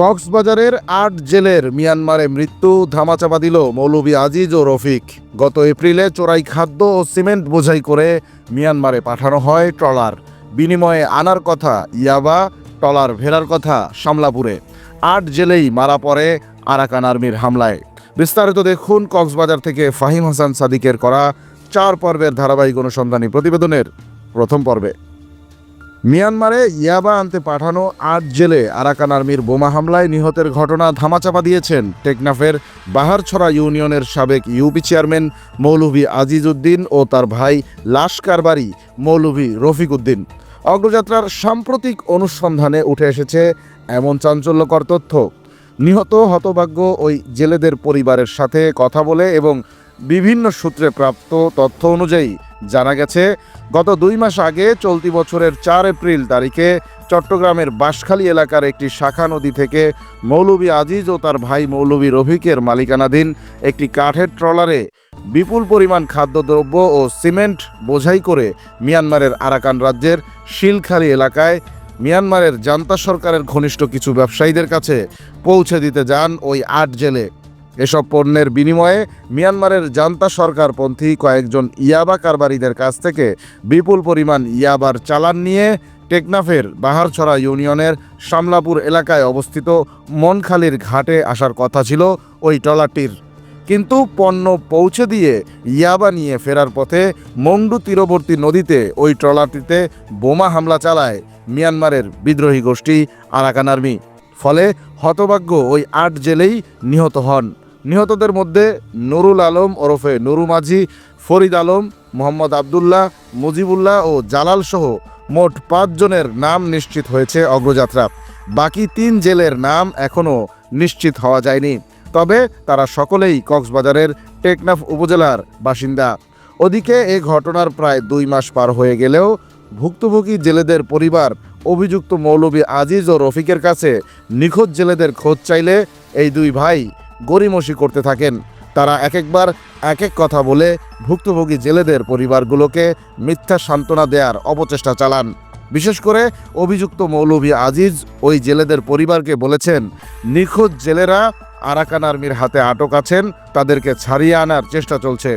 কক্সবাজারের আট জেলের মিয়ানমারে মৃত্যু ধামাচাপা দিল মৌলভী আজিজ ও রফিক। গত এপ্রিলে চোরাই খাদ্য ও সিমেন্ট বোঝাই করে মিয়ানমারে পাঠানো হয় ট্রলার। বিনিময়ে আনার কথা ইয়াবা, ট্রলার ভেরার কথা সামলাপুরে আট জেলেই মারা পড়ে আরাকান আর্মির হামলায়। বিস্তারিত দেখুন কক্সবাজার থেকে ফাহিম হাসান সাদিকের করা চার পর্বের ধারাবাহিক অনুসন্ধানী প্রতিবেদনের প্রথম পর্বে। মিয়ানমারে ইয়াবা আনতে পাঠানো আট জেলে আরাকান আর্মির বোমা হামলায় নিহতের ঘটনা ধামাচাপা দিয়েছেন টেকনাফের বাহারছড়া ইউনিয়নের সাবেক ইউপি চেয়ারম্যান মৌলভী আজিজ উদ্দিন ও তার ভাই লাশ কারবারি মৌলভী রফিক উদ্দিন। অগ্রযাত্রার সাম্প্রতিক অনুসন্ধানে উঠে এসেছে এমন চাঞ্চল্যকর তথ্য। নিহত হতভাগ্য ওই জেলেদের পরিবারের সাথে কথা বলে এবং বিভিন্ন সূত্রে প্রাপ্ত তথ্য অনুযায়ী জানা গেছে, গত দুই মাস আগে চলতি বছরের চার এপ্রিল তারিখে চট্টগ্রামের বাঁশখালী এলাকার একটি শাখা নদী থেকে মৌলভী আজিজ ও তার ভাই মৌলভী রফিকের মালিকানাধীন একটি কাঠের ট্রলারে বিপুল পরিমাণ খাদ্যদ্রব্য ও সিমেন্ট বোঝাই করে মিয়ানমারের আরাকান রাজ্যের শিলখালী এলাকায় মিয়ানমারের জান্তা সরকারের ঘনিষ্ঠ কিছু ব্যবসায়ীদের কাছে পৌঁছে দিতে যান ওই আট জেলে। এসব পণ্যের বিনিময়ে মিয়ানমারের জান্তা সরকারপন্থী কয়েকজন ইয়াবা কারবারিদের কাছ থেকে বিপুল পরিমাণ ইয়াবার চালান নিয়ে টেকনাফের বাহারছড়া ইউনিয়নের শামলাপুর এলাকায় অবস্থিত মনখালির ঘাটে আসার কথা ছিল ওই ট্রলারটির। কিন্তু পণ্য পৌঁছে দিয়ে ইয়াবা নিয়ে ফেরার পথে মংডু তীরবর্তী নদীতে ওই ট্রলারটিতে বোমা হামলা চালায় মিয়ানমারের বিদ্রোহী গোষ্ঠী আরাকান আর্মি। ফলে হতভাগ্য ওই আট জেলেই নিহত হন। নিহতদের মধ্যে নুরুল আলম ওরফে নুরু মাঝি, ফরিদ আলম, মোহাম্মদ আবদুল্লাহ, মুজিবুল্লাহ ও জালাল সহ মোট পাঁচজনের নাম নিশ্চিত হয়েছে অগ্রযাত্রা। বাকি তিন জেলের নাম এখনও নিশ্চিত হওয়া যায়নি। তবে তারা সকলেই কক্সবাজারের টেকনাফ উপজেলার বাসিন্দা। ওদিকে এ ঘটনার প্রায় দুই মাস পার হয়ে গেলেও ভুক্তভোগী জেলেদের পরিবার, অভিযুক্ত মৌলভী আজিজ ও রফিকের কাছে নিখোঁজ জেলেদের খোঁজ চাইলে এই দুই ভাই গড়িমসি করতে থাকেন। তারা এক একবার এক এক কথা বলে ভুক্তভোগী জেলেদের পরিবারগুলোকে মিথ্যা সান্ত্বনা দেওয়ার অপচেষ্টা চালান। বিশেষ করে অভিযুক্ত মৌলভী আজিজ ওই জেলেদের পরিবারকে বলেছেন, নিখোঁজ জেলেরা আরাকান আর্মির হাতে আটক আছেন, তাদেরকে ছাড়িয়ে আনার চেষ্টা চলছে।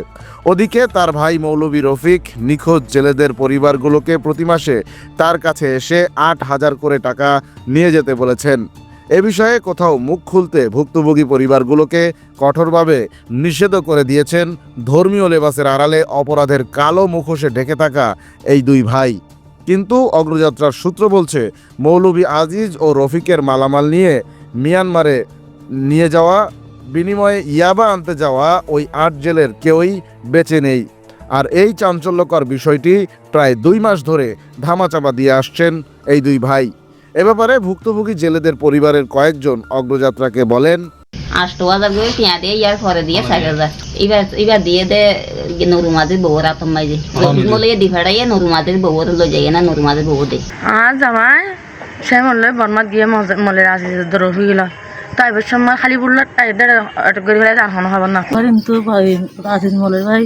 ওদিকে তার ভাই মৌলভী রফিক নিখোঁজ জেলেদের পরিবারগুলোকে প্রতি মাসে তার কাছে এসে আট হাজার করে টাকা নিয়ে যেতে বলেছেন। এ বিষয়ে কোথাও মুখ খুলতে ভুক্তভোগী পরিবারগুলোকে কঠোরভাবে নিষেধ করে দিয়েছেন ধর্মীয় লেবাসের আড়ালে অপরাধের কালো মুখোশে ঢেকে থাকা এই দুই ভাই। কিন্তু অগ্রযাত্রার সূত্র বলছে, মৌলভী আজিজ ও রফিকের মালামাল নিয়ে মিয়ানমারে নিয়ে যাওয়া, বিনিময়ে ইয়াবা আনতে যাওয়া ওই আট জেলের কেউই বেঁচে নেই। আর এই চাঞ্চল্যকর বিষয়টি প্রায় দুই মাস ধরে ধামাচাপা দিয়ে আসছেন এই দুই ভাই। এ ব্যাপারে ভুক্তভোগী জেলেদের পরিবারের কয়েকজন অগ্রযাত্রাকে বলেন আষ্ট হাজার করে টিয়া দিয়ে ইয়ার পরে দিয়ে ষাট হাজার এবার এবার দিয়ে দে নরুমাদের বউর আতম মাইজে। মলে দি নরুমাদের বউর লই যাই না নরুমাদের বউ দে। আর জামাই সে মরলে বর্মাত গিয়ে মলে গেল। তাই এবার সময় খালি বলল আটক করে ফেলে আর হন হবার না। কিন্তু ভাই মলের ভাই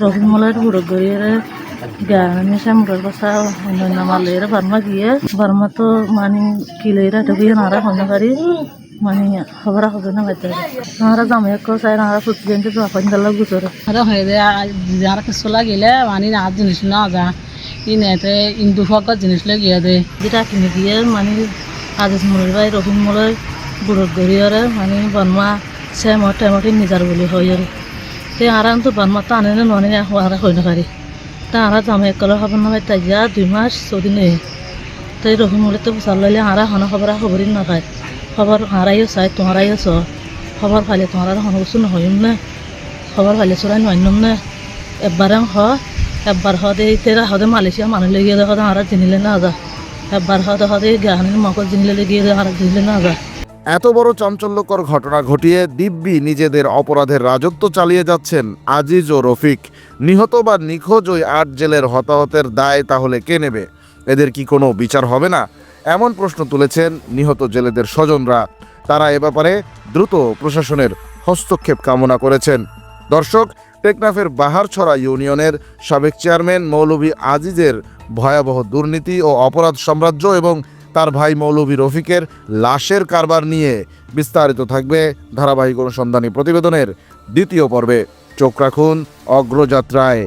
রফিক মলের বুড়ো গড়িয়ে মুরের কথা অন্যান্য মালের বার্মা গিয়ে বার্মা তো মানে কিলের এটা গিয়ে নারা হন্য পারি মানে খবর হবে না বাইতে নারা জামাই কো চাই নারা ফুটি যেতে তো আপন দালা গুজরে আরে হয়ে যায় যারা কিছু লাগিলে মানে আর জিনিস না যা ইনেতে ইন্দু ফকর জিনিস লাগিয়ে দে যেটা কিনে দিয়ে মানে আজিজ মলের ভাই রফিক মলের বুড়ো গড়িয়ে মানে বার্মা সে মটে মটে নিজার বলি হয় আর তে আরাম তো বার্মা তো আনে না ননে আর হয় না পারি তা আরা জামাই কলে খবর না পাই তাই যা দুই মাস চৌদিন তাই রহিম বলে তো বসার লাইলে আরা হন খবর খবরই না পায় খবর হারাইও চাই তোমারাইও চ। খবর ফাইলে তোমার হন বস্তু নহইম না। খবর ফাইলে চলাই নহইম না। এবারে হ এবার হদে তেরা হদে মালয়েশিয়া মানুষ লেগে হদে আরা জিনিলে না যা। এবার হদে হদে গাহানির মকল জিনিলে লেগে দে, আরা জিনিলে না যা। এত বড় চাঞ্চল্যকর ঘটনা ঘটিয়ে দিব্যি নিজেদের অপরাধের রাজত্ব চালিয়ে যাচ্ছেন আজিজ ও রফিক। নিহত বা নিখোঁজ ওই আট জেলের হতাহতের দায় তাহলে কে নেবে? এদের কি কোনো বিচার হবে না? এমন প্রশ্ন তুলেছেন নিহত জেলেদের স্বজনরা। তারা এ ব্যাপারে দ্রুত প্রশাসনের হস্তক্ষেপ কামনা করেছেন। দর্শক, টেকনাফের বাহারছড়া ইউনিয়নের সাবেক চেয়ারম্যান মৌলভী আজিজের ভয়াবহ দুর্নীতি ও অপরাধ সাম্রাজ্য এবং তার ভাই মৌলভী রফিকের লাশের কারবার নিয়ে বিস্তারিত থাকবে ধারাবাহিক অনুসন্ধানী প্রতিবেদনের দ্বিতীয় পর্বে। চোখ রাখুন অগ্রযাত্রায়।